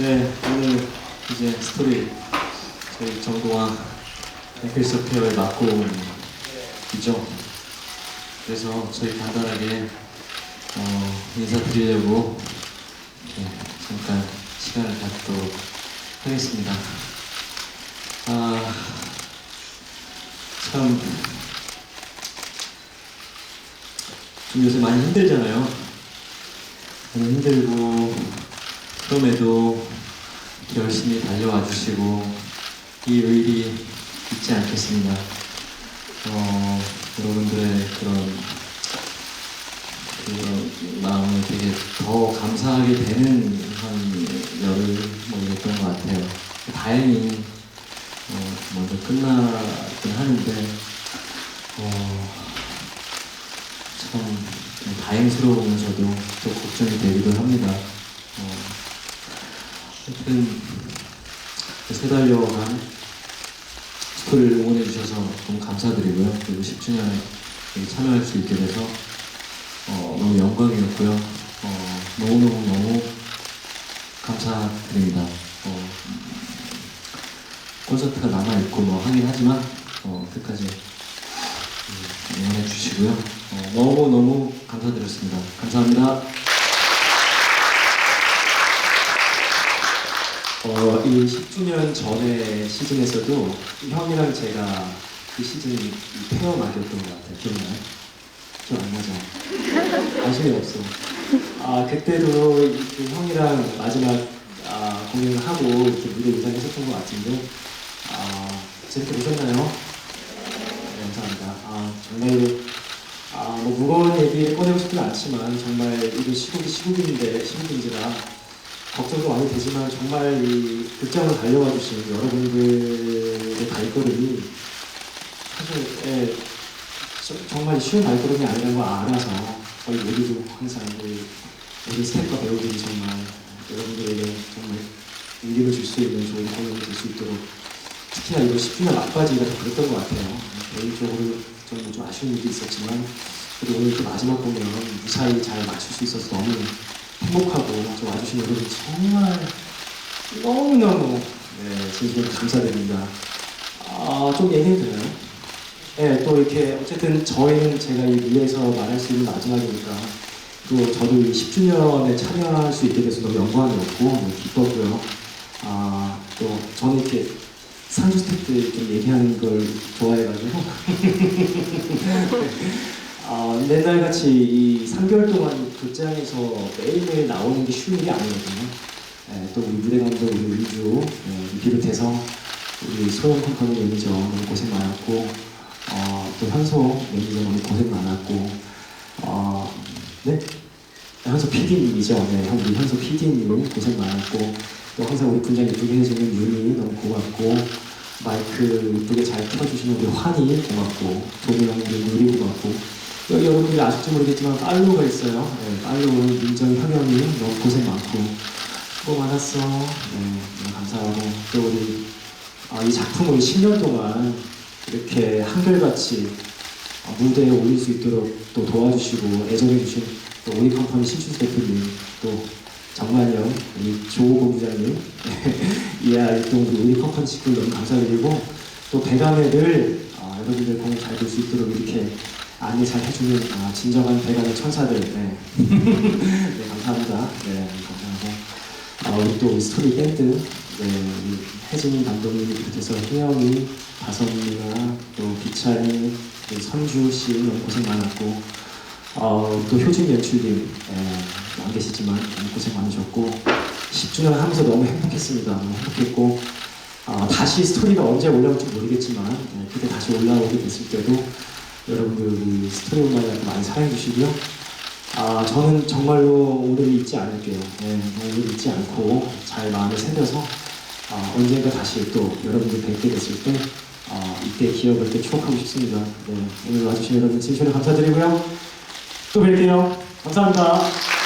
네, 오늘 이제 스토리 저희 에클소페어에 맡고 있죠. 그래서 저희 간단하게 어, 인사드리려고 네, 잠깐 시간을 갖도록 하겠습니다. 아, 참, 좀 요새 많이 힘들잖아요. 많이 힘들고, 그럼에도 열심히 달려와 주시고, 이 의리 잊지 않겠습니다. 어, 여러분들의 그런, 그런 마음을 되게 더 감사하게 되는 한 열흘 뭐 이랬던 것 같아요. 다행히 어, 먼저 끝나긴 하는데 어, 참 다행스러우면서도 또 걱정이 되기도 합니다. 어, 하여튼 세 달여간 스토리를 응원해 주셔서 너무 감사드리고요. 그리고 10주년에 참여할 수 있게 돼서 어, 너무 영광이었고요. 어, 너무너무 너무 감사드립니다. 어, 콘서트가 남아있고 뭐 하긴 하지만 어, 끝까지 음, 응원해 주시고요. 어, 너무너무 감사드렸습니다. 감사합니다. 어, 이 10주년 전에 시즌에서도 형이랑 제가 그 시즌 이 페어 막이었던 것 같아요. 기억나요? 기억 안 나죠? 관심이 없어. 아, 그때도 이 형이랑 마지막 아, 공연을 하고 이렇게 무대 의상했었던 것 같은데, 아, 재밌게 보셨나요? 네, 감사합니다. 아, 정말로, 아, 뭐 무거운 얘기 꺼내고 싶지는 않지만, 정말 이게 시국이 시국인데, 시국인지라, 걱정도 많이 되지만 정말 이 극장을 달려와 주신 여러분들의 발걸음이 사실 예, 저- 정말 쉬운 발걸음이 아니라는 걸 알아서 저희 모두도 항상 우리, 우리 스태프와 배우들이 정말 여러분들에게 정말 인기를 줄 수 있는 좋은 공연이 될 수 있도록 특히나 이번 10주년 막바지가 더 그랬던 것 같아요. 개인적으로 저는 좀 아쉬운 일도 있었지만 그리고 오늘 또 마지막 공연 무사히 잘 마칠 수 있어서 너무 행복하고 저 와주신 여러분 정말 너무너무 네, 진심으로 감사드립니다. 아, 좀 얘기해도 되나요? 네, 또 이렇게 어쨌든 저희는 제가 이 무대에서 말할 수 있는 마지막이니까 또 저도 이 10주년에 참여할 수 있게 돼서 너무 영광이었고 너무 기뻤고요. 아, 또 저는 이렇게 상주 스태프들 좀 얘기하는 걸 좋아해가지고 아, 옛날 같이 이 3개월 동안 극장에서 매일매일 나오는 게 쉬운 일이 아니거든요. 예, 또 우리 무대 감독 우리 의주 예, 비롯해서 우리 소영 컴퍼니 매니저 너무 고생 많았고 어, 또 현소 매니저 너무 고생 많았고 어, 네? 현소 PD님이죠. 네, 현- 우리 현소 PD님 고생 많았고 또 항상 우리 분장 예쁘게 해주는 윤이 너무 고맙고 마이크 예쁘게 잘 켜주시는 우리 환희 고맙고 도미 형님 누리 고맙고 여기 여러분들이 아실지 모르겠지만 팔로우가 있어요. 네, 팔로우 민정 현영이 너무 고생 많고 수고 많았어. 네, 감사하고 또 우리 아, 이 작품을 10년 동안 이렇게 한결같이 아, 무대에 올릴 수 있도록 또 도와주시고 애정해주신 또 우리 컴퍼니 신춘수 대표님 또 형, 우리 조호고 부장님, 이하 또 우리 우리 컴퍼니 식구 너무 감사드리고 또 배감회를 아, 여러분들 공연 잘볼수 있도록 이렇게 안내 잘 해주는 아, 진정한 배감의 천사들 네. 네 감사합니다. 네 감사하고 아, 우리 또 스토리 밴드 네, 우리 혜진 감독님 비롯해서 혜영이, 다솜이나 또 기찬이, 우리 선주 씨 너무 고생 많았고 어, 또 효진 연출님 예, 안 계시지만 너무 고생 많으셨고 10주년 하면서 너무 행복했습니다. 너무 행복했고 어, 다시 스토리가 언제 올라올지 모르겠지만 예, 그때 다시 올라오게 됐을 때도 여러분들 우리 스토리 음악을 많이 사랑해 주시고요. 아, 저는 정말로 오늘 잊지 않을게요. 예, 오늘 잊지 않고 잘 마음에 새겨서 아, 언젠가 다시 또 여러분들 뵙게 됐을 때 아, 이때 기억을 또 추억하고 싶습니다. 네, 오늘 와주신 여러분 진심으로 감사드리고요. 또 뵐게요. 감사합니다.